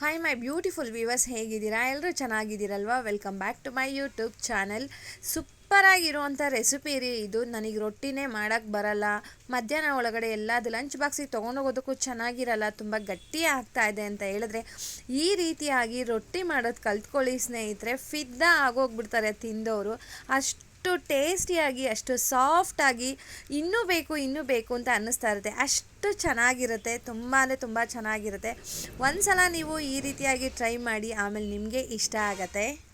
Hi my beautiful viewers ಹೇಗಿದ್ದೀರಾ? ಎಲ್ಲರೂ ಚೆನ್ನಾಗಿದ್ದೀರಲ್ವಾ? Welcome back to my YouTube channel ಸೂಪರಾಗಿರುವಂಥ recipe ರೀ ಇದು. ನನಗೆ ರೊಟ್ಟಿನೇ ಮಾಡೋಕ್ಕೆ ಬರಲ್ಲ. ಮಧ್ಯಾಹ್ನ ಒಳಗಡೆ ಎಲ್ಲದು ಲಂಚ್ ಬಾಕ್ಸಿಗೆ ತೊಗೊಂಡೋಗೋದಕ್ಕೂ ಚೆನ್ನಾಗಿರಲ್ಲ. ತುಂಬ ಗಟ್ಟಿ ಆಗ್ತಾ ಇದೆ ಅಂತ ಹೇಳಿದ್ರೆ, ಈ ರೀತಿಯಾಗಿ ರೊಟ್ಟಿ ಮಾಡೋದು ಕಲ್ತ್ಕೊಳ್ಳಿ ಸ್ನೇಹಿತರೆ. ಫಿದ್ದ ಆಗೋಗ್ಬಿಡ್ತಾರೆ ತಿಂದವರು ಅಷ್ಟು ಅಷ್ಟು ಟೇಸ್ಟಿಯಾಗಿ, ಅಷ್ಟು ಸಾಫ್ಟಾಗಿ ಇನ್ನೂ ಬೇಕು ಇನ್ನೂ ಬೇಕು ಅಂತ ಅನ್ನಿಸ್ತಾ ಇರುತ್ತೆ. ಅಷ್ಟು ಚೆನ್ನಾಗಿರುತ್ತೆ, ತುಂಬಾ ತುಂಬ ಚೆನ್ನಾಗಿರುತ್ತೆ. ಒಂದು ಸಲ ನೀವು ಈ ರೀತಿಯಾಗಿ ಟ್ರೈ ಮಾಡಿ, ಆಮೇಲೆ ನಿಮಗೆ ಇಷ್ಟ ಆಗತ್ತೆ.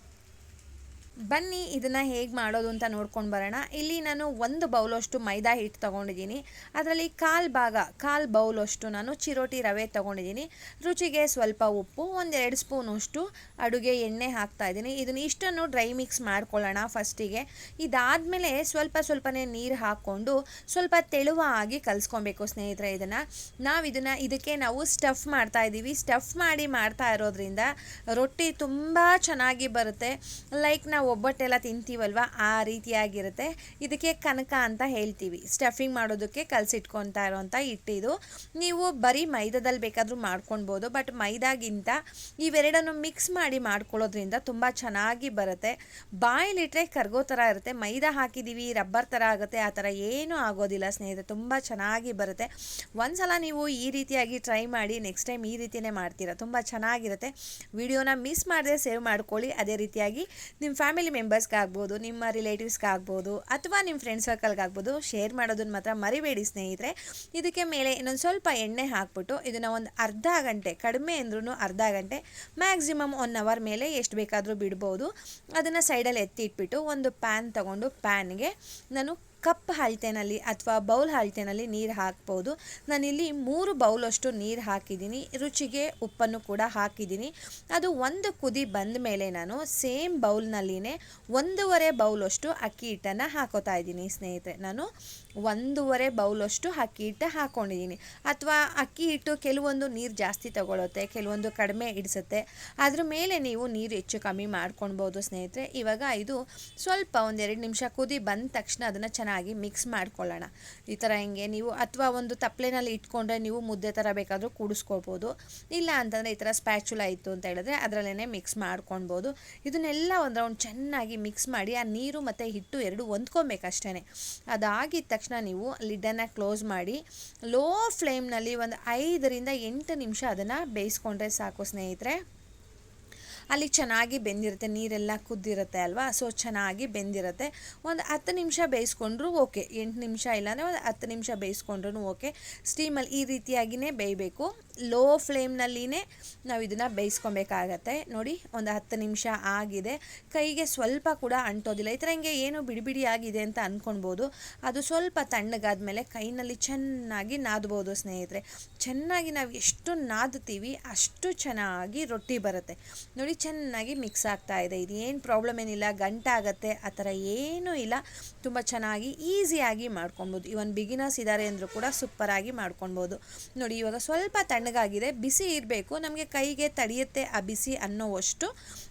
ಬನ್ನಿ, ಇದನ್ನು ಹೇಗೆ ಮಾಡೋದು ಅಂತ ನೋಡ್ಕೊಂಡು ಬರೋಣ. ಇಲ್ಲಿ ನಾನು ಒಂದು ಬೌಲಷ್ಟು ಮೈದಾ ಹಿಟ್ಟು ತೊಗೊಂಡಿದ್ದೀನಿ. ಅದರಲ್ಲಿ ಕಾಲು ಭಾಗ, ಕಾಲು ಬೌಲಷ್ಟು ನಾನು ಚಿರೋಟಿ ರವೆ ತೊಗೊಂಡಿದ್ದೀನಿ. ರುಚಿಗೆ ಸ್ವಲ್ಪ ಉಪ್ಪು, ಒಂದೆರಡು ಸ್ಪೂನಷ್ಟು ಅಡುಗೆ ಎಣ್ಣೆ ಹಾಕ್ತಾ ಇದ್ದೀನಿ. ಇದನ್ನು ಇಷ್ಟನ್ನು ಡ್ರೈ ಮಿಕ್ಸ್ ಮಾಡ್ಕೊಳ್ಳೋಣ ಫಸ್ಟಿಗೆ. ಇದಾದಮೇಲೆ ಸ್ವಲ್ಪ ಸ್ವಲ್ಪನೇ ನೀರು ಹಾಕ್ಕೊಂಡು ಸ್ವಲ್ಪ ತೆಳುವಾಗಿ ಕಲಿಸ್ಕೊಬೇಕು ಸ್ನೇಹಿತರೆ ಇದನ್ನು. ನಾವು ಇದನ್ನು ಇದಕ್ಕೆ ನಾವು ಸ್ಟಫ್ ಮಾಡ್ತಾ ಇದ್ದೀವಿ. ಸ್ಟಫ್ ಮಾಡಿ ಮಾಡ್ತಾ ಇರೋದ್ರಿಂದ ರೊಟ್ಟಿ ತುಂಬ ಚೆನ್ನಾಗಿ ಬರುತ್ತೆ. ಲೈಕ್ ನಾವು ಒಬ್ಬಟ್ಟೆಲ್ಲ ತಿಂತೀವಲ್ವ? ಆ ರೀತಿಯಾಗಿರುತ್ತೆ. ಇದಕ್ಕೆ ಕನಕ ಅಂತ ಹೇಳ್ತೀವಿ. ಸ್ಟಫಿಂಗ್ ಮಾಡೋದಕ್ಕೆ ಕಲಸಿಟ್ಕೊತಾ ಇರೋವಂಥ ಹಿಟ್ಟಿದು. ನೀವು ಬರೀ ಮೈದಾದಲ್ಲಿ ಬೇಕಾದರೂ ಮಾಡ್ಕೊಳ್ಬೋದು ಬಟ್ ಮೈದಾಗಿಂತ ಇವೆರಡನ್ನು ಮಿಕ್ಸ್ ಮಾಡಿ ಮಾಡ್ಕೊಳ್ಳೋದ್ರಿಂದ ತುಂಬ ಚೆನ್ನಾಗಿ ಬರುತ್ತೆ. ಬಾಯಲ್ಲಿಟ್ಟರೆ ಕರ್ಗೋ ಥರ ಇರುತ್ತೆ. ಮೈದಾ ಹಾಕಿದ್ದೀವಿ, ರಬ್ಬರ್ ಥರ ಆಗುತ್ತೆ. ಆ ಥರ ಏನೂ ಆಗೋದಿಲ್ಲ ಸ್ನೇಹಿತರೆ. ತುಂಬ ಚೆನ್ನಾಗಿ ಬರುತ್ತೆ. ಒಂದ್ಸಲ ನೀವು ಈ ರೀತಿಯಾಗಿ ಟ್ರೈ ಮಾಡಿ, ನೆಕ್ಸ್ಟ್ ಟೈಮ್ ಈ ರೀತಿಯೇ ಮಾಡ್ತೀರಾ. ತುಂಬ ಚೆನ್ನಾಗಿರುತ್ತೆ. ವಿಡಿಯೋನ ಮಿಸ್ ಮಾಡದೆ ಸೇವ್ ಮಾಡ್ಕೊಳ್ಳಿ. ಅದೇ ರೀತಿಯಾಗಿ ನಿಮ್ಮ ಫ್ಯಾಮಿಲಿ ಮೆಂಬರ್ಸ್ಗೆ ಆಗ್ಬೋದು, ನಿಮ್ಮ ರಿಲೇಟಿವ್ಸ್ಗಾಗ್ಬೋದು ಅಥವಾ ನಿಮ್ಮ ಫ್ರೆಂಡ್ ಸರ್ಕಲ್ಗೆ ಆಗ್ಬೋದು ಶೇರ್ ಮಾಡೋದನ್ನು ಮಾತ್ರ ಮರಿಬೇಡಿ ಸ್ನೇಹಿತರೆ. ಇದಕ್ಕೆ ಮೇಲೆ ಇನ್ನೊಂದು ಸ್ವಲ್ಪ ಎಣ್ಣೆ ಹಾಕ್ಬಿಟ್ಟು ಇದನ್ನು ಒಂದು ಅರ್ಧ ಗಂಟೆ, ಕಡಿಮೆ ಅಂದ್ರೂ ಅರ್ಧ ಗಂಟೆ ಮ್ಯಾಕ್ಸಿಮಮ್ ಒನ್ ಅವರ್ ಮೇಲೆ ಎಷ್ಟು ಬೇಕಾದರೂ ಬಿಡ್ಬೋದು. ಅದನ್ನು ಸೈಡಲ್ಲಿ ಎತ್ತಿ ಇಟ್ಬಿಟ್ಟು ಒಂದು ಪ್ಯಾನ್ ತಗೊಂಡು ಪ್ಯಾನ್ಗೆ ನಾನು ಕಪ್ ಅಳತೆನಲ್ಲಿ ಅಥವಾ ಬೌಲ್ ಅಳತೆನಲ್ಲಿ ನೀರು ಹಾಕ್ಬೋದು. ನಾನಿಲ್ಲಿ ಮೂರು ಬೌಲಷ್ಟು ನೀರು ಹಾಕಿದ್ದೀನಿ. ರುಚಿಗೆ ಉಪ್ಪನ್ನು ಕೂಡ ಹಾಕಿದ್ದೀನಿ. ಅದು ಒಂದು ಕುದಿ ಬಂದ ಮೇಲೆ ನಾನು ಸೇಮ್ ಬೌಲ್ನಲ್ಲಿನೇ ಒಂದೂವರೆ ಬೌಲಷ್ಟು ಅಕ್ಕಿ ಹಿಟ್ಟನ್ನು ಹಾಕೋತಾ ಇದ್ದೀನಿ ಸ್ನೇಹಿತರೆ. ನಾನು ಒಂದೂವರೆ ಬೌಲಷ್ಟು ಅಕ್ಕಿ ಹಿಟ್ಟು ಹಾಕ್ಕೊಂಡಿದ್ದೀನಿ ಅಥವಾ ಅಕ್ಕಿ ಹಿಟ್ಟು ಕೆಲವೊಂದು ನೀರು ಜಾಸ್ತಿ ತಗೊಳುತ್ತೆ, ಕೆಲವೊಂದು ಕಡಿಮೆ ಇಡಿಸುತ್ತೆ. ಅದ್ರ ಮೇಲೆ ನೀವು ನೀರು ಹೆಚ್ಚು ಕಮ್ಮಿ ಮಾಡ್ಕೊಳ್ಬೋದು ಸ್ನೇಹಿತರೆ. ಇವಾಗ ಇದು ಸ್ವಲ್ಪ ಒಂದೆರಡು ನಿಮಿಷ ಕುದಿ ಬಂದ ತಕ್ಷಣ ಅದನ್ನು ಚೆನ್ನಾಗಿ ಮಿಕ್ಸ್ ಮಾಡ್ಕೊಳ್ಳೋಣ. ಈ ಥರ ಹಿಂಗೆ ನೀವು ಅಥವಾ ಒಂದು ತಪ್ಪಲೆನಲ್ಲಿ ಇಟ್ಕೊಂಡ್ರೆ ನೀವು ಮುದ್ದೆ ಥರ ಬೇಕಾದರೂ ಕೂಡಿಸ್ಕೊಳ್ಬೋದು. ಇಲ್ಲ ಅಂತಂದರೆ ಈ ಥರ ಸ್ಪ್ಯಾಚುಲ ಇತ್ತು ಅಂತ ಹೇಳಿದ್ರೆ ಅದರಲ್ಲೇ ಮಿಕ್ಸ್ ಮಾಡ್ಕೊಳ್ಬೋದು. ಇದನ್ನೆಲ್ಲ ಒಂದು ರೌಂಡ್ ಚೆನ್ನಾಗಿ ಮಿಕ್ಸ್ ಮಾಡಿ ಆ ನೀರು ಮತ್ತು ಹಿಟ್ಟು ಎರಡು ಹೊಂದ್ಕೊಬೇಕಷ್ಟೇ ಅದಾಗಿದ ತಕ್ಷಣ ನೀವು ಲಿಡ್ಡನ್ನು ಕ್ಲೋಸ್ ಮಾಡಿ ಲೋ ಫ್ಲೇಮ್ನಲ್ಲಿ ಒಂದು ಐದರಿಂದ ಎಂಟು ನಿಮಿಷ ಅದನ್ನು ಬೇಯಿಸ್ಕೊಂಡ್ರೆ ಸಾಕು ಸ್ನೇಹಿತರೆ. ಅಲ್ಲಿ ಚೆನ್ನಾಗಿ ಬೆಂದಿರುತ್ತೆ, ನೀರೆಲ್ಲ ಕುದ್ದಿರುತ್ತೆ ಅಲ್ವಾ? ಸೊ ಚೆನ್ನಾಗಿ ಬೆಂದಿರುತ್ತೆ. ಒಂದು ಹತ್ತು ನಿಮಿಷ ಬೇಯಿಸ್ಕೊಂಡ್ರೂ ಓಕೆ. ಎಂಟು ನಿಮಿಷ ಇಲ್ಲಾಂದರೆ ಒಂದು ಹತ್ತು ನಿಮಿಷ ಬೇಯಿಸ್ಕೊಂಡ್ರೂ ಓಕೆ. ಸ್ಟೀಮಲ್ಲಿ ಈ ರೀತಿಯಾಗಿಯೇ ಬೇಯಬೇಕು. ಲೋ ಫ್ಲೇಮ್ನಲ್ಲಿನೇ ನಾವು ಇದನ್ನು ಬೇಯಿಸ್ಕೊಬೇಕಾಗತ್ತೆ. ನೋಡಿ, ಒಂದು ಹತ್ತು ನಿಮಿಷ ಆಗಿದೆ. ಕೈಗೆ ಸ್ವಲ್ಪ ಕೂಡ ಅಂಟೋದಿಲ್ಲ. ಈ ಥರ ಹಿಂಗೆ ಏನು ಬಿಡಿ ಬಿಡಿ ಆಗಿದೆ ಅಂತ ಅಂದ್ಕೊಳ್ಬೋದು ಅದು ಸ್ವಲ್ಪ ತಣ್ಣಗಾದ್ಮೇಲೆ ಕೈನಲ್ಲಿ ಚೆನ್ನಾಗಿ ನಾದ್ಬೋದು ಸ್ನೇಹಿತರೆ. ಚೆನ್ನಾಗಿ ನಾವು ಎಷ್ಟು ನಾದ್ತೀವಿ ಅಷ್ಟು ಚೆನ್ನಾಗಿ ರೊಟ್ಟಿ ಬರುತ್ತೆ. ನೋಡಿ, ಚೆನ್ನಾಗಿ ಮಿಕ್ಸ್ ಆಗ್ತಾ ಇದೆ. ಇದು ಏನು ಪ್ರಾಬ್ಲಮ್ ಏನಿಲ್ಲ ಗಂಟಾಗತ್ತೆ ಆ ಥರ ಏನೂ ಇಲ್ಲ. ತುಂಬ ಚೆನ್ನಾಗಿ ಈಸಿಯಾಗಿ ಮಾಡ್ಕೊಬೋದು ಇವನ್ ಬಿಗಿನರ್ಸ್ ಇದ್ದಾರೆ ಅಂದರೂ ಕೂಡ ಸೂಪರಾಗಿ ಮಾಡ್ಕೊಬೋದು ನೋಡಿ, ಇವಾಗ ಸ್ವಲ್ಪ ತಣ್ಣಗಾಗಿದೆ, ಬಿಸಿ ಇರಬೇಕು. ನಮಗೆ ಕೈಗೆ ತಡೆಯುತ್ತೆ ಆ ಬಿಸಿ ಅನ್ನೋವಷ್ಟು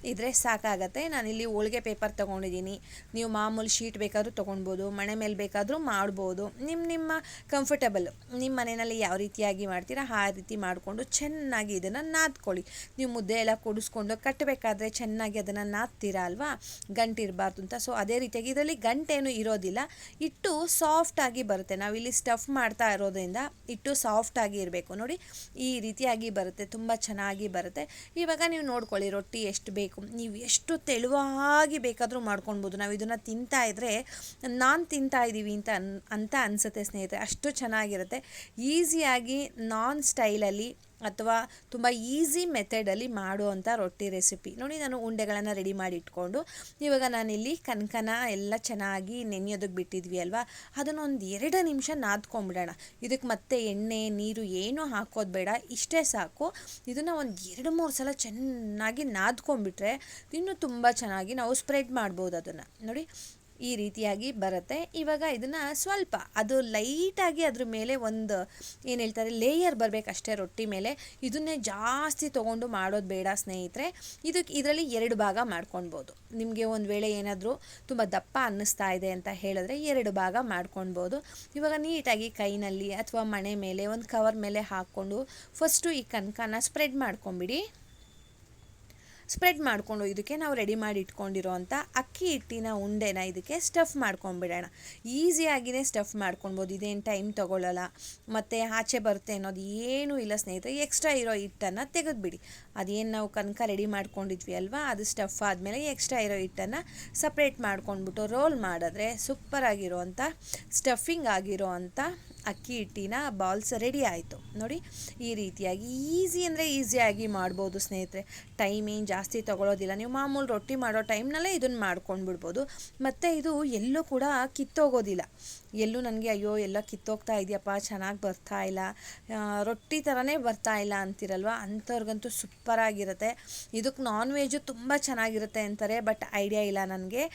ಇದ್ರೆ ಸಾಕಾಗತ್ತೆ. ನಾನಿಲ್ಲಿ ಹೋಳಿಗೆ ಪೇಪರ್ ತೊಗೊಂಡಿದ್ದೀನಿ. ನೀವು ಮಾಮೂಲಿ ಶೀಟ್ ಬೇಕಾದರೂ ತೊಗೊಳ್ಬೋದು ಮನೆ ಮೇಲೆ ಬೇಕಾದರೂ ಮಾಡ್ಬೋದು. ನಿಮ್ಮ ನಿಮ್ಮ ಕಂಫರ್ಟಬಲ್ ನಿಮ್ಮ ಮನೆಯಲ್ಲಿ ಯಾವ ರೀತಿಯಾಗಿ ಮಾಡ್ತೀರಾ, ಆ ರೀತಿ ಮಾಡಿಕೊಂಡು ಚೆನ್ನಾಗಿ ಇದನ್ನು ನಾದ್ಕೊಳ್ಳಿ. ನೀವು ಮುದ್ದೆ ಎಲ್ಲ ಕೊಡಿಸ್ಕೊಂಡು ಕಟ್ಟಬೇಕಾದ್ರೆ ಚೆನ್ನಾಗಿ ಅದನ್ನು ನಾದ್ತೀರಾ ಅಲ್ವಾ? ಗಂಟಿರಬಾರ್ದು ಅಂತ. ಸೊ ಅದೇ ರೀತಿಯಾಗಿ ಇದರಲ್ಲಿ ಗಂಟೇನು ಇರೋದಿಲ್ಲ. ಇಟ್ಟು ಸಾಫ್ಟಾಗಿ ಬರುತ್ತೆ. ನಾವಿಲ್ಲಿ ಸ್ಟಫ್ ಮಾಡ್ತಾ ಇರೋದ್ರಿಂದ ಇಟ್ಟು ಸಾಫ್ಟಾಗಿ ಇರಬೇಕು. ನೋಡಿ ರೀತಿಯಾಗಿ ಬರುತ್ತೆ, ತುಂಬ ಚೆನ್ನಾಗಿ ಬರುತ್ತೆ. ಇವಾಗ ನೀವು ನೋಡ್ಕೊಳ್ಳಿ, ರೊಟ್ಟಿ ಎಷ್ಟು ಬೇಕು. ನೀವು ಎಷ್ಟು ತೆಳುವಾಗಿ ಬೇಕಾದರೂ ಮಾಡ್ಕೊಳ್ಬೋದು ನಾವು ಇದನ್ನು ತಿಂತಾ ಇದ್ದರೆ ನಾನು ತಿಂತಾ ಇದ್ದೀವಿ ಅಂತ ಅನ್, ಅಂತ ಅನಿಸುತ್ತೆ ಸ್ನೇಹಿತರೆ. ಅಷ್ಟು ಚೆನ್ನಾಗಿರುತ್ತೆ. ಈಸಿಯಾಗಿ ನಾನ್ ಸ್ಟೈಲಲ್ಲಿ ಅಥವಾ ತುಂಬ ಈಸಿ ಮೆಥಡಲ್ಲಿ ಮಾಡುವಂಥ ರೊಟ್ಟಿ ರೆಸಿಪಿ. ನೋಡಿ, ನಾನು ಉಂಡೆಗಳನ್ನು ರೆಡಿ ಮಾಡಿ ಇಟ್ಕೊಂಡು, ಇವಾಗ ನಾನಿಲ್ಲಿ ಕನಕನ ಎಲ್ಲ ಚೆನ್ನಾಗಿ ನೆನೆಯೋದಕ್ಕೆ ಬಿಟ್ಟಿದ್ವಿ ಅಲ್ವಾ? ಅದನ್ನೊಂದು ಎರಡು ನಿಮಿಷ ನಾದ್ಕೊಂಬಿಡೋಣ. ಇದಕ್ಕೆ ಮತ್ತೆ ಎಣ್ಣೆ, ನೀರು ಏನೂ ಹಾಕೋದು ಬೇಡ. ಇಷ್ಟೇ ಸಾಕು. ಇದನ್ನು ಒಂದು ಎರಡು ಮೂರು ಸಲ ಚೆನ್ನಾಗಿ ನಾದ್ಕೊಂಡ್ಬಿಟ್ರೆ ಇನ್ನೂ ತುಂಬ ಚೆನ್ನಾಗಿ ನಾವು ಸ್ಪ್ರೆಡ್ ಮಾಡ್ಬೋದು ಅದನ್ನು. ನೋಡಿ ಈ ರೀತಿಯಾಗಿ ಬರುತ್ತೆ. ಇವಾಗ ಇದನ್ನು ಸ್ವಲ್ಪ ಅದು ಲೈಟಾಗಿ ಅದ್ರ ಮೇಲೆ ಒಂದು, ಏನು ಹೇಳ್ತಾರೆ ಲೇಯರ್ ಬರಬೇಕಷ್ಟೇ ರೊಟ್ಟಿ ಮೇಲೆ. ಇದನ್ನೇ ಜಾಸ್ತಿ ತೊಗೊಂಡು ಮಾಡೋದು ಬೇಡ ಸ್ನೇಹಿತರೆ. ಇದಕ್ಕೆ ಇದರಲ್ಲಿ ಎರಡು ಭಾಗ ಮಾಡ್ಕೊಳ್ಬೋದು ನಿಮಗೆ ಒಂದು ವೇಳೆ ಏನಾದರೂ ತುಂಬ ದಪ್ಪ ಅನ್ನಿಸ್ತಾ ಇದೆ ಅಂತ ಹೇಳಿದ್ರೆ ಎರಡು ಭಾಗ ಮಾಡ್ಕೊಳ್ಬೋದು ಇವಾಗ ನೀಟಾಗಿ ಕೈನಲ್ಲಿ ಅಥವಾ ಮಣೆ ಮೇಲೆ ಒಂದು ಕವರ್ ಮೇಲೆ ಹಾಕ್ಕೊಂಡು ಫಸ್ಟು ಈ ಕನಕನ ಸ್ಪ್ರೆಡ್ ಮಾಡ್ಕೊಂಬಿಡಿ. ಸ್ಪ್ರೆಡ್ ಮಾಡಿಕೊಂಡು ಇದಕ್ಕೆ ನಾವು ರೆಡಿ ಮಾಡಿ ಇಟ್ಕೊಂಡಿರೋ ಅಂಥ ಅಕ್ಕಿ ಹಿಟ್ಟಿನ ಉಂಡೆನ ಇದಕ್ಕೆ ಸ್ಟಫ್ ಮಾಡ್ಕೊಂಡ್ಬಿಡೋಣ. ಈಸಿಯಾಗಿಯೇ ಸ್ಟಫ್ ಮಾಡ್ಕೊಳ್ಬೋದು, ಇದೇನು ಟೈಮ್ ತೊಗೊಳ್ಳಲ್ಲ ಮತ್ತು ಆಚೆ ಬರುತ್ತೆ ಅನ್ನೋದು ಏನೂ ಇಲ್ಲ ಸ್ನೇಹಿತರೆ ಎಕ್ಸ್ಟ್ರಾ ಇರೋ ಹಿಟ್ಟನ್ನು ತೆಗೆದುಬಿಡಿ. ಅದೇನು ನಾವು ಕನಕ ರೆಡಿ ಮಾಡ್ಕೊಂಡಿದ್ವಿ ಅಲ್ವಾ, ಅದು ಸ್ಟಫ್ ಆದಮೇಲೆ ಎಕ್ಸ್ಟ್ರಾ ಇರೋ ಹಿಟ್ಟನ್ನು ಸಪ್ರೇಟ್ ಮಾಡ್ಕೊಂಡ್ಬಿಟ್ಟು ರೋಲ್ ಮಾಡಿದ್ರೆ ಸೂಪರ್ ಆಗಿರೋವಂಥ ಸ್ಟಫಿಂಗ್ ಆಗಿರೋ ಅಂಥ ಅಕ್ಕಿ ಹಿಟ್ಟಿನ ಬಾಲ್ಸ್ ರೆಡಿ ಆಯಿತು. ನೋಡಿ, ಈ ರೀತಿಯಾಗಿ ಈಸಿ ಅಂದರೆ ಈಸಿಯಾಗಿ ಮಾಡ್ಬೋದು ಸ್ನೇಹಿತರೆ. ಟೈಮ್ ಏನು ಜಾಸ್ತಿ ತೊಗೊಳೋದಿಲ್ಲ. ನೀವು ಮಾಮೂಲು ರೊಟ್ಟಿ ಮಾಡೋ ಟೈಮ್ನಲ್ಲೇ ಇದನ್ನು ಮಾಡ್ಕೊಂಡು ಬಿಡ್ಬೋದು ಮತ್ತು ಇದು ಎಲ್ಲೂ ಕೂಡ ಕಿತ್ತೋಗೋದಿಲ್ಲ. ಎಲ್ಲೂ ನನಗೆ ಅಯ್ಯೋ, ಎಲ್ಲ ಕಿತ್ತೋಗ್ತಾ ಇದೆಯಪ್ಪ, ಚೆನ್ನಾಗಿ ಬರ್ತಾ ಇಲ್ಲ ರೊಟ್ಟಿ ಥರನೇ ಬರ್ತಾ ಇಲ್ಲ ಅಂತಿರಲ್ವ? ಅಂಥವ್ರಿಗಂತೂ ಸೂಪರಾಗಿರುತ್ತೆ. ಇದಕ್ಕೆ ನಾನ್ ವೆಜ್ಜು ತುಂಬ ಚೆನ್ನಾಗಿರುತ್ತೆ ಅಂತಾರೆ, ಬಟ್ ಐಡಿಯಾ ಇಲ್ಲ ನನಗೆ.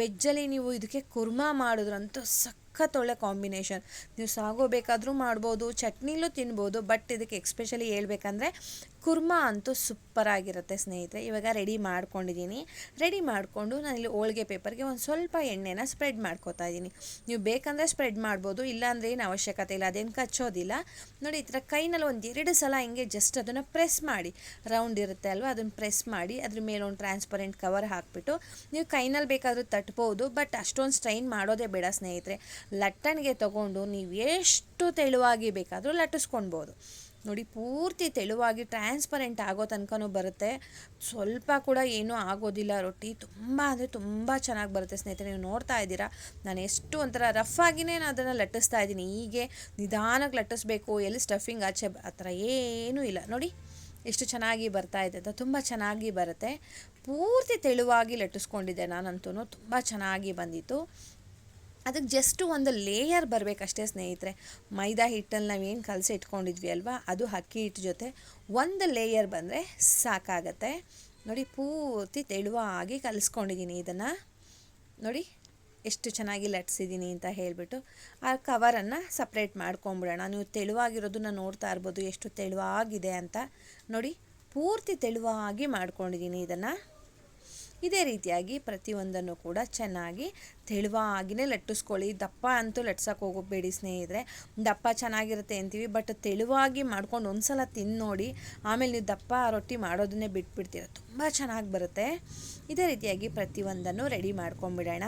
ವೆಜ್ಜಲ್ಲಿ ನೀವು ಇದಕ್ಕೆ ಕುರ್ಮಾ ಮಾಡಿದ್ರಂತೂ ಸಖತ್ ಒಳ್ಳೆ ಕಾಂಬಿನೇಷನ್. ನೀವು ಸಾಗೋ ಬೇಕಾದರೂ ಮಾಡ್ಬೋದು, ಚಟ್ನಿಲೂ ತಿನ್ಬೋದು, ಬಟ್ ಇದಕ್ಕೆ ಎಕ್ಸ್ಪೆಷಲಿ ಹೇಳ್ಬೇಕಂದ್ರೆ ಕುರ್ಮಾ ಅಂತೂ ಸೂಪರಾಗಿರುತ್ತೆ ಸ್ನೇಹಿತರೆ. ಇವಾಗ ರೆಡಿ ಮಾಡ್ಕೊಂಡಿದ್ದೀನಿ. ರೆಡಿ ಮಾಡಿಕೊಂಡು ನಾನಿಲ್ಲಿ ಹೋಳಿಗೆ ಪೇಪರ್ಗೆ ಒಂದು ಸ್ವಲ್ಪ ಎಣ್ಣೆನ ಸ್ಪ್ರೆಡ್ ಮಾಡ್ಕೋತಾ ಇದ್ದೀನಿ. ನೀವು ಬೇಕಂದರೆ ಸ್ಪ್ರೆಡ್ ಮಾಡ್ಬೋದು, ಇಲ್ಲಾಂದರೆ ಏನು ಅವಶ್ಯಕತೆ ಇಲ್ಲ, ಅದೇನು ಕಚ್ಚೋದಿಲ್ಲ. ನೋಡಿ, ಈ ಥರ ಕೈನಲ್ಲಿ ಒಂದು ಎರಡು ಸಲ ಹಿಂಗೆ ಜಸ್ಟ್ ಅದನ್ನು ಪ್ರೆಸ್ ಮಾಡಿ. ರೌಂಡ್ ಇರುತ್ತೆ ಅಲ್ವಾ, ಅದನ್ನು ಪ್ರೆಸ್ ಮಾಡಿ, ಅದ್ರ ಮೇಲೆ ಒಂದು ಟ್ರಾನ್ಸ್ಪರೆಂಟ್ ಕವರ್ ಹಾಕಿಬಿಟ್ಟು, ನೀವು ಕೈನಲ್ಲಿ ಬೇಕಾದರೂ ತಟ್ಬೋದು ಬಟ್ ಅಷ್ಟೊಂದು ಸ್ಟ್ರೈನ್ ಮಾಡೋದೇ ಬೇಡ ಸ್ನೇಹಿತರೆ. ಲಟ್ಟಣಿಗೆ ತೊಗೊಂಡು ನೀವು ಎಷ್ಟು ತೆಳುವಾಗಿ ಬೇಕಾದರೂ ಲಟ್ಟಿಸ್ಕೊಳ್ಬೋದು ನೋಡಿ, ಪೂರ್ತಿ ತೆಳುವಾಗಿ ಟ್ರಾನ್ಸ್ಪರೆಂಟ್ ಆಗೋ ತನಕನೂ ಬರುತ್ತೆ. ಸ್ವಲ್ಪ ಕೂಡ ಏನೂ ಆಗೋದಿಲ್ಲ. ರೊಟ್ಟಿ ತುಂಬ ಅಂದರೆ ತುಂಬ ಚೆನ್ನಾಗಿ ಬರುತ್ತೆ ಸ್ನೇಹಿತರೆ. ನೀವು ನೋಡ್ತಾ ಇದ್ದೀರಾ? ನಾನು ಎಷ್ಟು ಒಂಥರ ರಫ್ ಆಗಿನೇ ನಾನು ಅದನ್ನು ಲಟ್ಟಿಸ್ತಾ ಇದ್ದೀನಿ. ಹೀಗೆ ನಿಧಾನಕ್ಕೆ ಲಟ್ಟಿಸ್ಬೇಕು. ಎಲ್ಲಿ ಸ್ಟಫಿಂಗ್ ಆಚೆ ಆ ಥರ ಏನೂ ಇಲ್ಲ. ನೋಡಿ, ಎಷ್ಟು ಚೆನ್ನಾಗಿ ಬರ್ತಾ ಇದೆ. ಅಂತ ತುಂಬ ಚೆನ್ನಾಗಿ ಬರುತ್ತೆ. ಪೂರ್ತಿ ತೆಳುವಾಗಿ ಲಟ್ಟಿಸ್ಕೊಂಡಿದ್ದೆ ನಾನಂತೂ. ತುಂಬ ಚೆನ್ನಾಗಿ ಬಂದಿತ್ತು. ಅದಕ್ಕೆ ಜಸ್ಟ್ ಒಂದು ಲೇಯರ್ ಬರಬೇಕಷ್ಟೇ ಸ್ನೇಹಿತರೆ. ಮೈದಾ ಹಿಟ್ಟಲ್ಲಿ ನಾವೇನು ಕಲಸಿ ಇಟ್ಕೊಂಡಿದ್ವಿ ಅಲ್ವಾ? ಅದು ಅಕ್ಕಿ ಹಿಟ್ಟು ಜೊತೆ ಒಂದು ಲೇಯರ್ ಬಂದರೆ ಸಾಕಾಗತ್ತೆ. ನೋಡಿ, ಪೂರ್ತಿ ತೆಳುವಾಗಿ ಕಲಿಸ್ಕೊಂಡಿದ್ದೀನಿ ಇದನ್ನು. ನೋಡಿ, ಎಷ್ಟು ಚೆನ್ನಾಗಿ ಲಟ್ಸಿದ್ದೀನಿ ಅಂತ ಹೇಳಿಬಿಟ್ಟು ಆ ಕವರನ್ನು ಸಪ್ರೇಟ್ ಮಾಡ್ಕೊಂಬಿಡೋಣ. ನೀವು ತೆಳುವಾಗಿರೋದನ್ನ ನೋಡ್ತಾ ಇರ್ಬೋದು, ಎಷ್ಟು ತೆಳುವಾಗಿದೆ ಅಂತ. ನೋಡಿ, ಪೂರ್ತಿ ತೆಳುವಾಗಿ ಮಾಡ್ಕೊಂಡಿದ್ದೀನಿ ಇದನ್ನು. ಇದೇ ರೀತಿಯಾಗಿ ಪ್ರತಿಯೊಂದನ್ನು ಕೂಡ ಚೆನ್ನಾಗಿ ತೆಳುವಾಗಿನೇ ಲಟ್ಟಿಸ್ಕೊಳ್ಳಿ. ದಪ್ಪ ಅಂತೂ ಲಟ್ಸೋಕೆ ಹೋಗಬೇಡಿ ಸ್ನೇಹಿತರೆ. ದಪ್ಪ ಚೆನ್ನಾಗಿರುತ್ತೆ ಅಂತೀವಿ, ಬಟ್ ತೆಳುವಾಗಿ ಮಾಡ್ಕೊಂಡು ಒಂದು ಸಲ ತಿಂದು ನೋಡಿ ಆಮೇಲೆ ನೀವು ದಪ್ಪ ರೊಟ್ಟಿ ಮಾಡೋದನ್ನೇ ಬಿಟ್ಬಿಡ್ತೀರ. ತುಂಬ ಚೆನ್ನಾಗಿ ಬರುತ್ತೆ. ಇದೇ ರೀತಿಯಾಗಿ ಪ್ರತಿಯೊಂದನ್ನು ರೆಡಿ ಮಾಡ್ಕೊಂಬಿಡೋಣ.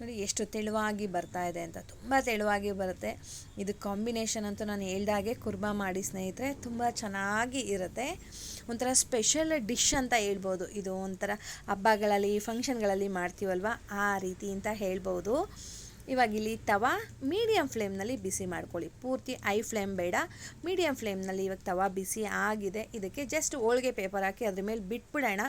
ನೋಡಿ, ಎಷ್ಟು ತೆಳುವಾಗಿ ಬರ್ತಾ ಇದೆ ಅಂತ. ತುಂಬ ತೆಳುವಾಗಿ ಬರುತ್ತೆ. ಇದು ಕಾಂಬಿನೇಷನ್ ಅಂತೂ ನಾನು ಹೇಳ್ದಾಗೆ ಕುರ್ಮಾ ಮಾಡಿ ಸ್ನೇಹಿತರೆ. ತುಂಬ ಚೆನ್ನಾಗಿ ಇರುತ್ತೆ. ಒಂಥರ ಸ್ಪೆಷಲ್ ಡಿಶ್ ಅಂತ ಹೇಳ್ಬೋದು. ಇದು ಒಂಥರ ಹಬ್ಬಗಳಲ್ಲಿ ಫಂಕ್ಷನ್ಗಳಲ್ಲಿ ಮಾಡ್ತೀವಲ್ವ? ಆ ರೀತಿ ಅಂತ ಹೇಳ್ಬೋದು. ಇವಾಗ ಇಲ್ಲಿ ತವ ಮೀಡಿಯಮ್ ಫ್ಲೇಮ್ನಲ್ಲಿ ಬಿಸಿ ಮಾಡ್ಕೊಳ್ಳಿ. ಪೂರ್ತಿ ಐ ಫ್ಲೇಮ್ ಬೇಡ. ಮೀಡಿಯಮ್ ಫ್ಲೇಮ್ನಲ್ಲಿ ಇವಾಗ ತವ ಬಿಸಿ ಆಗಿದೆ. ಇದಕ್ಕೆ ಜಸ್ಟ್ ಹೋಳಿಗೆ ಪೇಪರ್ ಹಾಕಿ ಅದ್ರ ಮೇಲೆ ಬಿಟ್ಬಿಡೋಣ.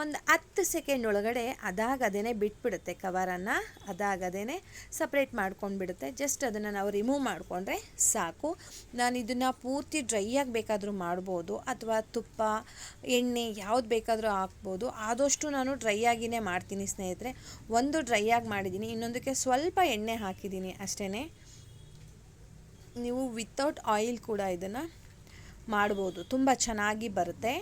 ಒಂದು ಹತ್ತು ಸೆಕೆಂಡ್ ಒಳಗಡೆ ಅದಾಗದೇ ಬಿಟ್ಬಿಡುತ್ತೆ ಕವರನ್ನು ಅದಾಗದೇ ಸಪ್ರೇಟ್ ಮಾಡ್ಕೊಂಡ್ಬಿಡುತ್ತೆ. ಜಸ್ಟ್ ಅದನ್ನು ನಾವು ರಿಮೂವ್ ಮಾಡಿಕೊಂಡ್ರೆ ಸಾಕು. ನಾನು ಇದನ್ನು ಪೂರ್ತಿ ಡ್ರೈ ಆಗಿ ಬೇಕಾದರೂ ಮಾಡ್ಬೋದು, ಅಥವಾ ತುಪ್ಪ, ಎಣ್ಣೆ ಯಾವ್ದು ಬೇಕಾದರೂ ಹಾಕ್ಬೋದು. ಆದಷ್ಟು ನಾನು ಡ್ರೈ ಆಗಿನೇ ಮಾಡ್ತೀನಿ ಸ್ನೇಹಿತರೆ. ಒಂದು ಡ್ರೈ ಆಗಿ ಮಾಡಿದ್ದೀನಿ. ಇನ್ನೊಂದಕ್ಕೆ ಸ್ವಲ್ಪ ಎಣ್ಣೆ ಹಾಕಿದ್ದೀನಿ ಅಷ್ಟೇ ನೀವು ವಿತೌಟ್ ಆಯಿಲ್ ಕೂಡ ಇದನ್ನು ಮಾಡ್ಬೋದು. ತುಂಬ ಚೆನ್ನಾಗಿ ಬರುತ್ತೆ.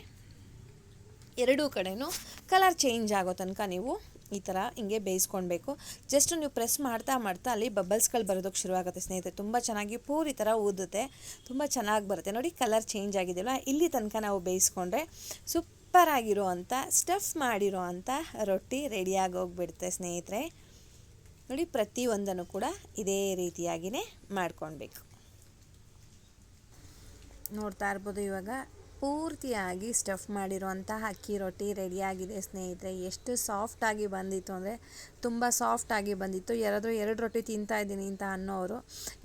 ಎರಡೂ ಕಡೆಯೂ ಕಲರ್ ಚೇಂಜ್ ಆಗೋ ತನಕ ನೀವು ಈ ಥರ ಹಿಂಗೆ ಬೇಯಿಸ್ಕೊಳ್ಬೇಕು. ಜಸ್ಟ್ ನೀವು ಪ್ರೆಸ್ ಮಾಡ್ತಾ ಮಾಡ್ತಾ ಅಲ್ಲಿ ಬಬಲ್ಸ್ಗಳು ಬರೋದಕ್ಕೆ ಶುರುವಾಗುತ್ತೆ ಸ್ನೇಹಿತರೆ. ತುಂಬ ಚೆನ್ನಾಗಿ ಪೂರಿ ಥರ ಊದುತ್ತೆ. ತುಂಬ ಚೆನ್ನಾಗಿ ಬರುತ್ತೆ. ನೋಡಿ ಕಲರ್ ಚೇಂಜ್ ಆಗಿದೆಯಲ್ಲ, ಇಲ್ಲಿ ತನಕ ನಾವು ಬೇಯಿಸ್ಕೊಂಡ್ರೆ ಸೂಪರ್ ಸ್ಟಫ್ ಮಾಡಿರೋ ರೊಟ್ಟಿ ರೆಡಿಯಾಗಿ ಹೋಗ್ಬಿಡುತ್ತೆ ಸ್ನೇಹಿತರೆ. ನೋಡಿ ಪ್ರತಿಯೊಂದನ್ನು ಕೂಡ ಇದೇ ರೀತಿಯಾಗಿಯೇ ಮಾಡ್ಕೊಳ್ಬೇಕು. ನೋಡ್ತಾ ಇರ್ಬೋದು ಇವಾಗ ಪೂರ್ತಿಯಾಗಿ ಸ್ಟಫ್ ಮಾಡಿರುವಂತಹ ಅಕ್ಕಿ ರೊಟ್ಟಿ ರೆಡಿಯಾಗಿದೆ ಸ್ನೇಹಿತರೆ. ಎಷ್ಟು ಸಾಫ್ಟಾಗಿ ಬಂದಿತ್ತು ಅಂದರೆ ತುಂಬ ಸಾಫ್ಟಾಗಿ ಬಂದಿತ್ತು. ಯಾರಾದರೂ ಎರಡು ರೊಟ್ಟಿ ತಿಂತಾ ಇದ್ದೀನಿ ಅಂತ ಅನ್ನೋರು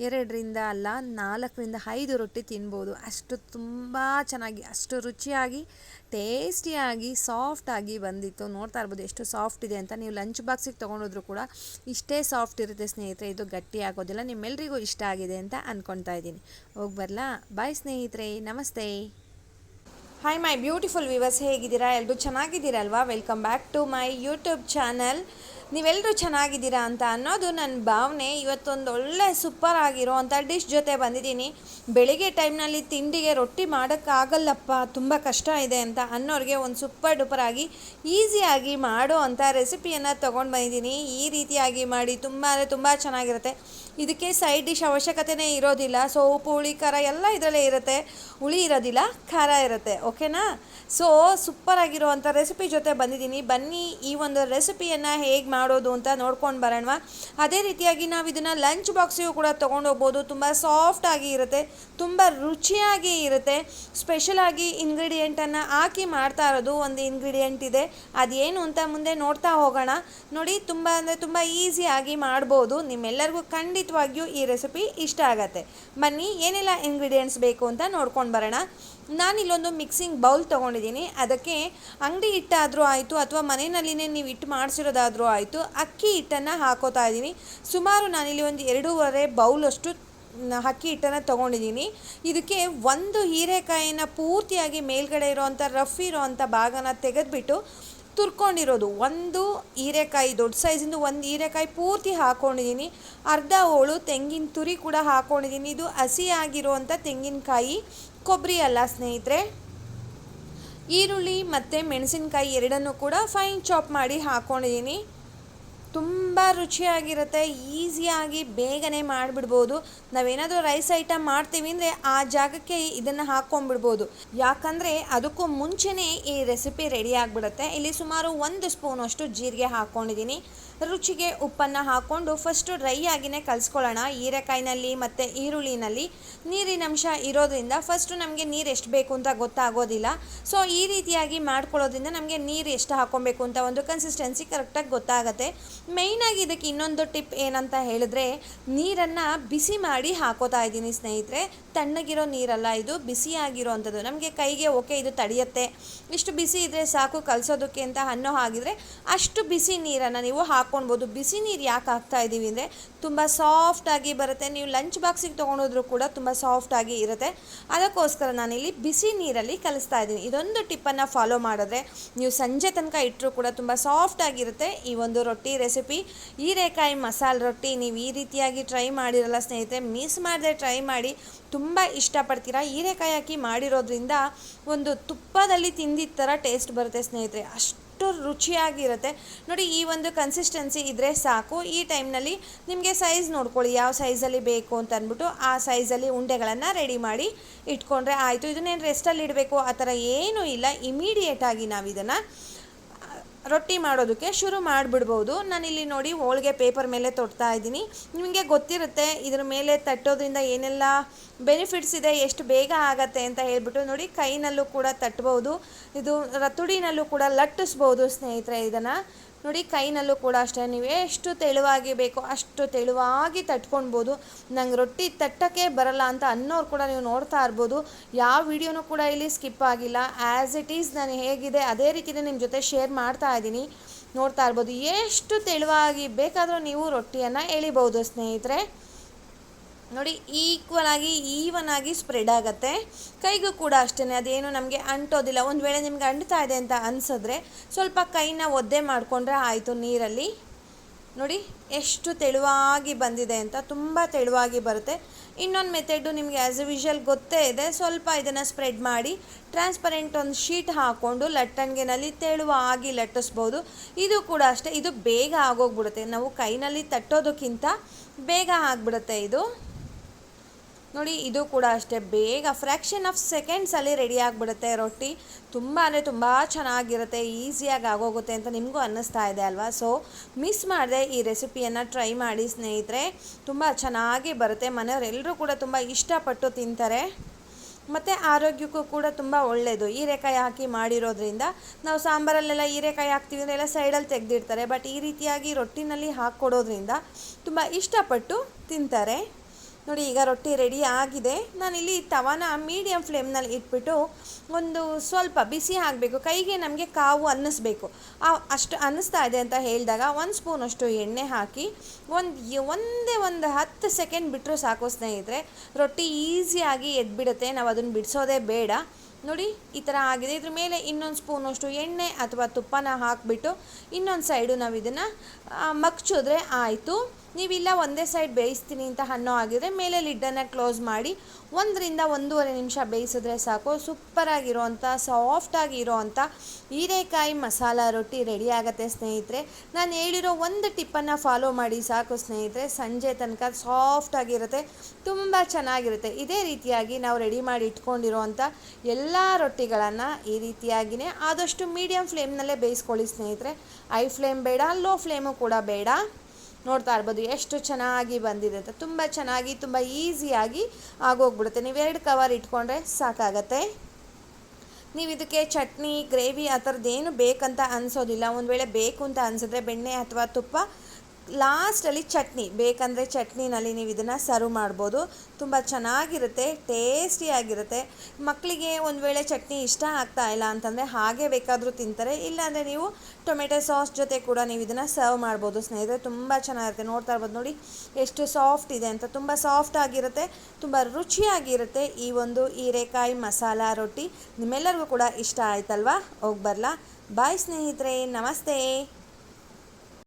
ಎರಡರಿಂದ ಅಲ್ಲ, ನಾಲ್ಕರಿಂದ ಐದು ರೊಟ್ಟಿ ತಿನ್ಬೋದು. ಅಷ್ಟು ತುಂಬ ಚೆನ್ನಾಗಿ, ಅಷ್ಟು ರುಚಿಯಾಗಿ, ಟೇಸ್ಟಿಯಾಗಿ ಸಾಫ್ಟಾಗಿ ಬಂದಿತ್ತು. ನೋಡ್ತಾ ಇರ್ಬೋದು ಎಷ್ಟು ಸಾಫ್ಟ್ ಇದೆ ಅಂತ. ನೀವು ಲಂಚ್ ಬಾಕ್ಸಿಗೆ ತೊಗೊಂಡಿದ್ರು ಕೂಡ ಇಷ್ಟೇ ಸಾಫ್ಟ್ ಇರುತ್ತೆ ಸ್ನೇಹಿತರೆ. ಇದು ಗಟ್ಟಿ ಆಗೋದಿಲ್ಲ ನಿಮ್ಮೆಲ್ಲರಿಗೂ ಇಷ್ಟ ಆಗಿದೆ ಅಂತ ಅಂದ್ಕೊಳ್ತಾ ಇದ್ದೀನಿ. ಹೋಗಿ ಬರಲಾ? ಬಾಯ್ ಸ್ನೇಹಿತರೆ. ನಮಸ್ತೆ. ಹಾಯ್ ಮೈ ಬ್ಯೂಟಿಫುಲ್ ವಿವರ್ಸ್ ಹೇಗಿದ್ದೀರಾ? ಎಲ್ಲರೂ ಚೆನ್ನಾಗಿದ್ದೀರಲ್ವಾ? Welcome back to my YouTube channel ನೀವೆಲ್ಲರೂ ಚೆನ್ನಾಗಿದ್ದೀರಾ ಅಂತ ಅನ್ನೋದು ನನ್ನ ಭಾವನೆ. ಇವತ್ತೊಂದು ಒಳ್ಳೆ ಸೂಪರ್ ಆಗಿರೋ ಅಂಥ ಡಿಶ್ ಜೊತೆ ಬಂದಿದ್ದೀನಿ. ಬೆಳಿಗ್ಗೆ ಟೈಮ್ನಲ್ಲಿ ತಿಂಡಿಗೆ ರೊಟ್ಟಿ ಮಾಡೋಕ್ಕಾಗಲ್ಲಪ್ಪ, ತುಂಬ ಕಷ್ಟ ಇದೆ ಅಂತ ಅನ್ನೋರಿಗೆ ಒಂದು ಸೂಪರ್ ಡೂಪರ್ ಆಗಿ ಈಸಿಯಾಗಿ ಮಾಡೋ ಅಂಥ ರೆಸಿಪಿಯನ್ನು ತೊಗೊಂಡು ಬಂದಿದ್ದೀನಿ. ಈ ರೀತಿಯಾಗಿ ಮಾಡಿ ತುಂಬ ಅಂದರೆ ತುಂಬ ಚೆನ್ನಾಗಿರುತ್ತೆ. ಇದಕ್ಕೆ ಸೈಡ್ ಡಿಶ್ ಅವಶ್ಯಕತೆನೇ ಇರೋದಿಲ್ಲ. ಸೊ ಉಪ್ಪು ಹುಳಿ, ಖಾರ ಎಲ್ಲ ಇದರಲ್ಲೇ ಇರುತ್ತೆ. ಹುಳಿ ಇರೋದಿಲ್ಲ, ಖಾರ ಇರುತ್ತೆ ಓಕೆನಾ ಸೊ ಸೂಪರ್ ಆಗಿರುವಂಥ ರೆಸಿಪಿ ಜೊತೆ ಬಂದಿದ್ದೀನಿ. ಬನ್ನಿ ಈ ಒಂದು ರೆಸಿಪಿಯನ್ನು ಹೇಗೆ ಮಾಡೋದು ಅಂತ ನೋಡ್ಕೊಂಡು ಬರೋಣ ಅದೇ ರೀತಿಯಾಗಿ ನಾವು ಇದನ್ನು ಲಂಚ್ ಬಾಕ್ಸಿಗೂ ಕೂಡ ತೊಗೊಂಡು ಹೋಗ್ಬೋದು. ತುಂಬ ಆಗಿ ಇರುತ್ತೆ, ತುಂಬ ರುಚಿಯಾಗಿ ಇರುತ್ತೆ. ಸ್ಪೆಷಲಾಗಿ ಇಂಗ್ರೀಡಿಯೆಂಟನ್ನು ಹಾಕಿ ಮಾಡ್ತಾ ಇರೋದು ಒಂದು ಇಂಗ್ರೀಡಿಯೆಂಟ್ ಇದೆ. ಅದೇನು ಅಂತ ಮುಂದೆ ನೋಡ್ತಾ ಹೋಗೋಣ. ನೋಡಿ, ತುಂಬ ಅಂದರೆ ತುಂಬ ಈಸಿಯಾಗಿ ಮಾಡ್ಬೋದು. ನಿಮ್ಮೆಲ್ಲರಿಗೂ ಖಂಡಿತವಾಗಿಯೂ ಈ ರೆಸಿಪಿ ಇಷ್ಟ ಆಗತ್ತೆ. ಬನ್ನಿ, ಏನೆಲ್ಲ ಇಂಗ್ರೀಡಿಯೆಂಟ್ಸ್ ಬೇಕು ಅಂತ ನೋಡ್ಕೊಂಡು ಬರೋಣ. ನಾನಿಲ್ಲೊಂದು ಮಿಕ್ಸಿಂಗ್ ಬೌಲ್ ತೊಗೊಂಡಿದ್ದೀನಿ. ಅದಕ್ಕೆ ಅಂಗಡಿ ಹಿಟ್ಟಾದರೂ ಆಯಿತು, ಅಥವಾ ಮನೆಯಲ್ಲಿನೇ ನೀವು ಹಿಟ್ಟು ಮಾಡಿಸಿರೋದಾದರೂ ಆಯಿತು. ಅಕ್ಕಿ ಹಿಟ್ಟನ್ನು ಹಾಕೋತಾ ಇದ್ದೀನಿ. ಸುಮಾರು ನಾನಿಲ್ಲಿ ಒಂದು ಎರಡೂವರೆ ಬೌಲಷ್ಟು ಅಕ್ಕಿ ಹಿಟ್ಟನ್ನು ತೊಗೊಂಡಿದ್ದೀನಿ. ಇದಕ್ಕೆ ಒಂದು ಹೀರೆಕಾಯಿನ ಪೂರ್ತಿಯಾಗಿ ಮೇಲ್ಗಡೆ ಇರೋವಂಥ ರಫ್ ಇರೋವಂಥ ಭಾಗನ ತೆಗೆದುಬಿಟ್ಟು ತುರ್ಕೊಂಡಿರೋದು. ಒಂದು ಹೀರೆಕಾಯಿ, ದೊಡ್ಡ ಸೈಜಿಂದು ಒಂದು ಹೀರೆಕಾಯಿ ಪೂರ್ತಿ ಹಾಕ್ಕೊಂಡಿದ್ದೀನಿ ಅರ್ಧ ಹೋಳು ತೆಂಗಿನ ತುರಿ ಕೂಡ ಹಾಕ್ಕೊಂಡಿದ್ದೀನಿ ಇದು ಹಸಿಯಾಗಿರುವಂಥ ತೆಂಗಿನಕಾಯಿ, ಕೊಬ್ಬರಿ ಅಲ್ಲ ಸ್ನೇಹಿತರೆ. ಈರುಳ್ಳಿ ಮತ್ತು ಮೆಣಸಿನಕಾಯಿ ಎರಡನ್ನೂ ಕೂಡ ಫೈನ್ ಚಾಪ್ ಮಾಡಿ ಹಾಕ್ಕೊಂಡಿದ್ದೀನಿ ತುಂಬ ರುಚಿಯಾಗಿರುತ್ತೆ, ಈಸಿಯಾಗಿ ಬೇಗನೆ ಮಾಡಿಬಿಡ್ಬೋದು. ನಾವೇನಾದರೂ ರೈಸ್ ಐಟಮ್ ಮಾಡ್ತೀವಿ ಅಂದರೆ ಆ ಜಾಗಕ್ಕೆ ಇದನ್ನು ಹಾಕ್ಕೊಂಡ್ಬಿಡ್ಬೋದು ಯಾಕಂದರೆ ಅದಕ್ಕೂ ಮುಂಚೆನೇ ಈ ರೆಸಿಪಿ ರೆಡಿ ಆಗಿಬಿಡುತ್ತೆ. ಇಲ್ಲಿ ಸುಮಾರು ಒಂದು ಸ್ಪೂನಷ್ಟು ಜೀರಿಗೆ ಹಾಕ್ಕೊಂಡಿದ್ದೀನಿ ರುಚಿಗೆ ಉಪ್ಪನ್ನು ಹಾಕ್ಕೊಂಡು ಫಸ್ಟು ಡ್ರೈ ಆಗಿನೇ ಕಲಿಸ್ಕೊಳ್ಳೋಣ. ಹೀರೆಕಾಯಿನಲ್ಲಿ ಮತ್ತು ಈರುಳ್ಳಿನಲ್ಲಿ ನೀರಿನಂಶ ಇರೋದ್ರಿಂದ ಫಸ್ಟು ನಮಗೆ ನೀರು ಎಷ್ಟು ಬೇಕು ಅಂತ ಗೊತ್ತಾಗೋದಿಲ್ಲ. ಸೊ ಈ ರೀತಿಯಾಗಿ ಮಾಡ್ಕೊಳ್ಳೋದ್ರಿಂದ ನಮಗೆ ನೀರು ಎಷ್ಟು ಹಾಕ್ಕೊಬೇಕು ಅಂತ ಒಂದು ಕನ್ಸಿಸ್ಟೆನ್ಸಿ ಕರೆಕ್ಟಾಗಿ ಗೊತ್ತಾಗುತ್ತೆ. ಮೇಯ್ನಾಗಿ ಇದಕ್ಕೆ ಇನ್ನೊಂದು ಟಿಪ್ ಏನಂತ ಹೇಳಿದ್ರೆ, ನೀರನ್ನು ಬಿಸಿ ಮಾಡಿ ಹಾಕೋತಾ ಇದ್ದೀನಿ ಸ್ನೇಹಿತರೆ. ತಣ್ಣಗಿರೋ ನೀರಲ್ಲ, ಇದು ಬಿಸಿಯಾಗಿರೋ ಅಂಥದ್ದು. ನಮಗೆ ಕೈಗೆ ಓಕೆ, ಇದು ತಡೆಯುತ್ತೆ. ಇಷ್ಟು ಬಿಸಿ ಇದ್ದರೆ ಸಾಕು ಕಲಸೋದಕ್ಕೆ ಅಂತ ಅನ್ನೋ ಹಾಗಿದ್ರೆ ಅಷ್ಟು ಬಿಸಿ ನೀರನ್ನು ನೀವು ಹಾಕ್ಕೊಳ್ಬೋದು ಬಿಸಿ ನೀರು ಯಾಕೆ ಹಾಕ್ತಾ ಇದ್ದೀವಿ ಅಂದರೆ ತುಂಬ ಸಾಫ್ಟಾಗಿ ಬರುತ್ತೆ. ನೀವು ಲಂಚ್ ಬಾಕ್ಸಿಗೆ ತೊಗೊಂಡೋದ್ರೂ ಕೂಡ ತುಂಬ ಸಾಫ್ಟಾಗಿ ಇರುತ್ತೆ. ಅದಕ್ಕೋಸ್ಕರ ನಾನಿಲ್ಲಿ ಬಿಸಿ ನೀರಲ್ಲಿ ಕಲಿಸ್ತಾ ಇದ್ದೀನಿ ಇದೊಂದು ಟಿಪ್ಪನ್ನು ಫಾಲೋ ಮಾಡಿದ್ರೆ ನೀವು ಸಂಜೆ ತನಕ ಇಟ್ಟರೂ ಕೂಡ ತುಂಬ ಸಾಫ್ಟಾಗಿರುತ್ತೆ ಈ ಒಂದು ರೊಟ್ಟಿ ರೆಸಿಪಿ ಹೀರೆಕಾಯಿ ಮಸಾಲೆ ರೊಟ್ಟಿ ನೀವು ಈ ರೀತಿಯಾಗಿ ಟ್ರೈ ಮಾಡಿರಲ್ಲ ಸ್ನೇಹಿತರೆ ಮಿಸ್ ಮಾಡದೆ ಟ್ರೈ ಮಾಡಿ. ತುಂಬ ಇಷ್ಟಪಡ್ತೀರಾ? ಹೀರೆಕಾಯಿ ಹಾಕಿ ಮಾಡಿರೋದ್ರಿಂದ ಒಂದು ತುಪ್ಪದಲ್ಲಿ ತಿಂದಿದ್ದ ಥರ ಟೇಸ್ಟ್ ಬರುತ್ತೆ ಸ್ನೇಹಿತರೆ. ಅಷ್ಟು ರುಚಿಯಾಗಿರುತ್ತೆ. ನೋಡಿ, ಈ ಒಂದು ಕನ್ಸಿಸ್ಟೆನ್ಸಿ ಇದ್ದರೆ ಸಾಕು. ಈ ಟೈಮ್ನಲ್ಲಿ ನಿಮಗೆ ಸೈಜ್ ನೋಡ್ಕೊಳ್ಳಿ. ಯಾವ ಸೈಜಲ್ಲಿ ಬೇಕು ಅಂತ ಅಂದ್ಬಿಟ್ಟು ಆ ಸೈಜಲ್ಲಿ ಉಂಡೆಗಳನ್ನು ರೆಡಿ ಮಾಡಿ ಇಟ್ಕೊಂಡ್ರೆ ಆಯಿತು. ಇದನ್ನೇನು ರೆಸ್ಟಲ್ಲಿ ಇಡಬೇಕು? ಆ ಥರ ಏನೂ ಇಲ್ಲ. ಇಮಿಡಿಯೇಟಾಗಿ ನಾವು ಇದನ್ನು ರೊಟ್ಟಿ ಮಾಡೋದಕ್ಕೆ ಶುರು ಮಾಡಿಬಿಡ್ಬೋದು. ನಾನಿಲ್ಲಿ ನೋಡಿ ಹೋಳಿಗೆ ಪೇಪರ್ ಮೇಲೆ ತೊಡ್ತಾ ಇದ್ದೀನಿ. ನಿಮಗೆ ಗೊತ್ತಿರುತ್ತೆ, ಇದ್ರ ಮೇಲೆ ತಟ್ಟೋದ್ರಿಂದ ಏನೆಲ್ಲ ಬೆನಿಫಿಟ್ಸ್ ಇದೆ, ಎಷ್ಟು ಬೇಗ ಆಗತ್ತೆ ಅಂತ ಹೇಳ್ಬಿಟ್ಟು ನೋಡಿ ಕೈನಲ್ಲೂ ಕೂಡ ತಟ್ಬೋದು. ಇದು ರತುಡಿನಲ್ಲೂ ಕೂಡ ಲಟ್ಟಿಸ್ಬೋದು ಸ್ನೇಹಿತರೆ ಇದನ್ನು. ನೋಡಿ, ಕೈನಲ್ಲೂ ಕೂಡ ಅಷ್ಟೇ. ನೀವು ಎಷ್ಟು ತೆಳುವಾಗಿ ಬೇಕೋ ಅಷ್ಟು ತೆಳುವಾಗಿ ತಟ್ಕೊಳ್ಬೋದು. ನಂಗೆ ರೊಟ್ಟಿ ತಟ್ಟಕ್ಕೆ ಬರಲ್ಲ ಅಂತ ಅನ್ನೋರು ಕೂಡ ನೀವು ನೋಡ್ತಾ ಇರ್ಬೋದು. ಯಾವ ವಿಡಿಯೋನೂ ಕೂಡ ಇಲ್ಲಿ ಸ್ಕಿಪ್ ಆಗಿಲ್ಲ. ಆ್ಯಸ್ ಇಟ್ ಈಸ್ ನಾನು ಹೇಗಿದೆ, ಅದೇ ರೀತಿಯೇ ನಿಮ್ಮ ಜೊತೆ ಶೇರ್ ಮಾಡ್ತಾ ಇದ್ದೀನಿ. ನೋಡ್ತಾ ಇರ್ಬೋದು, ಎಷ್ಟು ತೆಳುವಾಗಿ ಬೇಕಾದರೂ ನೀವು ರೊಟ್ಟಿಯನ್ನು ಎಳಿಬೋದು, ಸ್ನೇಹಿತರೆ. ನೋಡಿ ಈಕ್ವಲ್ ಆಗಿ ಈವನ್ ಆಗಿ ಸ್ಪ್ರೆಡ್ ಆಗುತ್ತೆ. ಕೈಗೂ ಕೂಡ ಅಷ್ಟೇ ಅದೇನು ನಮಗೆ ಅಂಟೋದಿಲ್ಲ. ಒಂದು ವೇಳೆ ನಿಮ್ಗೆ ಅಂಟ್ತಾ ಇದೆ ಅಂತ ಅನಿಸಿದ್ರೆ ಸ್ವಲ್ಪ ಕೈನ ಒದ್ದೆ ಮಾಡಿಕೊಂಡ್ರೆ ಆಯಿತು ನೀರಲ್ಲಿ. ನೋಡಿ, ಎಷ್ಟು ತೆಳುವಾಗಿ ಬಂದಿದೆ ಅಂತ ತುಂಬ ತೆಳುವಾಗಿ ಬರುತ್ತೆ. ಇನ್ನೊಂದು ಮೆಥಡು ನಿಮಗೆ ಆ್ಯಸ್ ಎ ವಿಷಲ್ ಗೊತ್ತೇ ಇದೆ. ಸ್ವಲ್ಪ ಇದನ್ನು ಸ್ಪ್ರೆಡ್ ಮಾಡಿ ಟ್ರಾನ್ಸ್ಪರೆಂಟ್ ಒಂದು ಶೀಟ್ ಹಾಕ್ಕೊಂಡು ಲಟ್ಟಣಿಗೆನಲ್ಲಿ ತೆಳುವಾಗಿ ಲಟ್ಟಿಸ್ಬೋದು. ಇದು ಕೂಡ ಅಷ್ಟೇ, ಇದು ಬೇಗ ಆಗೋಗ್ಬಿಡುತ್ತೆ. ನಾವು ಕೈನಲ್ಲಿ ತಟ್ಟೋದಕ್ಕಿಂತ ಬೇಗ ಆಗಿಬಿಡುತ್ತೆ ಇದು. ನೋಡಿ, ಇದು ಕೂಡ ಅಷ್ಟೇ. ಬೇಗ ಫ್ರ್ಯಾಕ್ಷನ್ ಆಫ್ ಸೆಕೆಂಡ್ಸಲ್ಲಿ ರೆಡಿ ಆಗಿಬಿಡುತ್ತೆ ರೊಟ್ಟಿ. ತುಂಬ ಅಂದರೆ ತುಂಬ ಚೆನ್ನಾಗಿರುತ್ತೆ ಈಸಿಯಾಗಿ ಆಗೋಗುತ್ತೆ ಅಂತ ನಿಮಗೂ ಅನ್ನಿಸ್ತಾ ಇದೆ ಅಲ್ವಾ? ಸೊ ಮಿಸ್ ಮಾಡದೆ ಈ ರೆಸಿಪಿಯನ್ನು ಟ್ರೈ ಮಾಡಿ ಸ್ನೇಹಿತರೆ. ತುಂಬ ಚೆನ್ನಾಗಿ ಬರುತ್ತೆ. ಮನೆಯವರೆಲ್ಲರೂ ಕೂಡ ತುಂಬ ಇಷ್ಟಪಟ್ಟು ತಿಂತಾರೆ. ಮತ್ತು ಆರೋಗ್ಯಕ್ಕೂ ಕೂಡ ತುಂಬ ಒಳ್ಳೆಯದು ಹೀರೆಕಾಯಿ ಹಾಕಿ ಮಾಡಿರೋದ್ರಿಂದ ನಾವು ಸಾಂಬಾರಲ್ಲೆಲ್ಲ ಹೀರೆಕಾಯಿ ಹಾಕ್ತೀವಿ ಅಂದರೆ ಎಲ್ಲ ಸೈಡಲ್ಲಿ ತೆಗೆದಿರ್ತಾರೆ ಬಟ್ ಈ ರೀತಿಯಾಗಿ ರೊಟ್ಟಿನಲ್ಲಿ ಹಾಕ್ಕೊಡೋದ್ರಿಂದ ತುಂಬ ಇಷ್ಟಪಟ್ಟು ತಿಂತಾರೆ. ನೋಡಿ, ಈಗ ರೊಟ್ಟಿ ರೆಡಿ ಆಗಿದೆ. ನಾನಿಲ್ಲಿ ತವಾನ ಮೀಡಿಯಂ ಫ್ಲೇಮ್ನಲ್ಲಿ ಇಟ್ಬಿಟ್ಟು ಒಂದು ಸ್ವಲ್ಪ ಬಿಸಿ ಆಗಬೇಕು. ಕೈಗೆ ನಮಗೆ ಕಾವು ಅನ್ನಿಸ್ಬೇಕು. ಅಷ್ಟು ಅನ್ನಿಸ್ತಾ ಇದೆ ಅಂತ ಹೇಳಿದಾಗ ಒಂದು ಸ್ಪೂನಷ್ಟು ಎಣ್ಣೆ ಹಾಕಿ ಒಂದು, ಒಂದೇ ಒಂದು ಹತ್ತು ಸೆಕೆಂಡ್ ಬಿಟ್ಟರು ಸಾಕು ಸ್ನೇಹಿತರೆ. ರೊಟ್ಟಿ ಈಸಿಯಾಗಿ ಎದ್ಬಿಡುತ್ತೆ. ನಾವು ಅದನ್ನು ಬಿಡಿಸೋದೇ ಬೇಡ. ನೋಡಿ, ಈ ಥರ ಆಗಿದೆ. ಇದ್ರ ಮೇಲೆ ಇನ್ನೊಂದು ಸ್ಪೂನಷ್ಟು ಎಣ್ಣೆ ಅಥವಾ ತುಪ್ಪನ ಹಾಕಿಬಿಟ್ಟು ಇನ್ನೊಂದು ಸೈಡು ನಾವು ಇದನ್ನು ಮಗ್ಚಿದ್ರೆ ಆಯಿತು. ನೀವಿಲ್ಲ, ಒಂದೇ ಸೈಡ್ ಬೇಯಿಸ್ತೀನಿ ಅಂತ ಅನ್ನೋ ಆಗಿದ್ರೆ ಮೇಲೆ ಲಿಡ್ಡನ್ನು ಕ್ಲೋಸ್ ಮಾಡಿ ಒಂದರಿಂದ ಒಂದೂವರೆ ನಿಮಿಷ ಬೇಯಿಸಿದ್ರೆ ಸಾಕು. ಸೂಪರಾಗಿರೋವಂಥ, ಸಾಫ್ಟಾಗಿ ಇರೋವಂಥ ಹೀರೆಕಾಯಿ ಮಸಾಲ ರೊಟ್ಟಿ ರೆಡಿ ಆಗುತ್ತೆ ಸ್ನೇಹಿತರೆ. ನಾನು ಹೇಳಿರೋ ಒಂದು ಟಿಪ್ಪನ್ನು ಫಾಲೋ ಮಾಡಿ ಸಾಕು ಸ್ನೇಹಿತರೆ. ಸಂಜೆ ತನಕ ಸಾಫ್ಟಾಗಿರುತ್ತೆ, ತುಂಬ ಚೆನ್ನಾಗಿರುತ್ತೆ. ಇದೇ ರೀತಿಯಾಗಿ ನಾವು ರೆಡಿ ಮಾಡಿ ಇಟ್ಕೊಂಡಿರೋವಂಥ ಎಲ್ಲ ರೊಟ್ಟಿಗಳನ್ನು ಈ ರೀತಿಯಾಗಿಯೇ ಆದಷ್ಟು ಮೀಡಿಯಮ್ ಫ್ಲೇಮ್ನಲ್ಲೇ ಬೇಯಿಸ್ಕೊಳ್ಳಿ ಸ್ನೇಹಿತರೆ. ಐ ಫ್ಲೇಮ್ ಬೇಡ ಲೋ ಫ್ಲೇಮು ಕೂಡ ಬೇಡ. ನೋಡ್ತಾ ಇರ್ಬೋದು, ಎಷ್ಟು ಚೆನ್ನಾಗಿ ಬಂದಿದೆ ಅಂತ ತುಂಬ ಚೆನ್ನಾಗಿ, ತುಂಬ ಈಸಿಯಾಗಿ ಆಗೋಗ್ಬಿಡುತ್ತೆ. ನೀವು ಎರಡು ಕವರ್ ಇಟ್ಕೊಂಡ್ರೆ ಸಾಕಾಗತ್ತೆ. ನೀವು ಇದಕ್ಕೆ ಚಟ್ನಿ, ಗ್ರೇವಿ ಆ ಥರದ್ದೇನು ಬೇಕಂತ ಅನಿಸೋದಿಲ್ಲ. ಒಂದು ವೇಳೆ ಬೇಕು ಅಂತ ಅನಿಸಿದ್ರೆ, ಬೆಣ್ಣೆ ಅಥವಾ ತುಪ್ಪ ಲಾಸ್ಟಲ್ಲಿ ಚಟ್ನಿ, ಬೇಕಂದರೆ ಚಟ್ನಿನಲ್ಲಿ ನೀವು ಇದನ್ನು ಸರ್ವ್ ಮಾಡ್ಬೋದು. ತುಂಬ ಚೆನ್ನಾಗಿರುತ್ತೆ ಟೇಸ್ಟಿಯಾಗಿರುತ್ತೆ ಮಕ್ಕಳಿಗೆ ಒಂದು ವೇಳೆ ಚಟ್ನಿ ಇಷ್ಟ ಆಗ್ತಾ ಇಲ್ಲ ಅಂತಂದರೆ ಹಾಗೆ ಬೇಕಾದರೂ ತಿಂತಾರೆ. ಇಲ್ಲಾಂದರೆ ನೀವು ಟೊಮೆಟೊ ಸಾಸ್ ಜೊತೆ ಕೂಡ ನೀವು ಇದನ್ನು ಸರ್ವ್ ಮಾಡ್ಬೋದು. ಸ್ನೇಹಿತರೆ, ತುಂಬ ಚೆನ್ನಾಗಿರುತ್ತೆ. ನೋಡ್ತಾ ಇರ್ಬೋದು ನೋಡಿ, ಎಷ್ಟು ಸಾಫ್ಟ್ ಇದೆ ಅಂತ. ತುಂಬ ಸಾಫ್ಟ್ ಆಗಿರುತ್ತೆ, ತುಂಬ ರುಚಿಯಾಗಿರುತ್ತೆ ಈ ಒಂದು ಹೀರೆಕಾಯಿ ಮಸಾಲ ರೊಟ್ಟಿ. ನಿಮ್ಮೆಲ್ಲರಿಗೂ ಕೂಡ ಇಷ್ಟ ಆಯ್ತಲ್ವಾ? ಹೋಗಿ ಬರಲಾ. ಬಾಯ್ ಸ್ನೇಹಿತರೆ, ನಮಸ್ತೆ.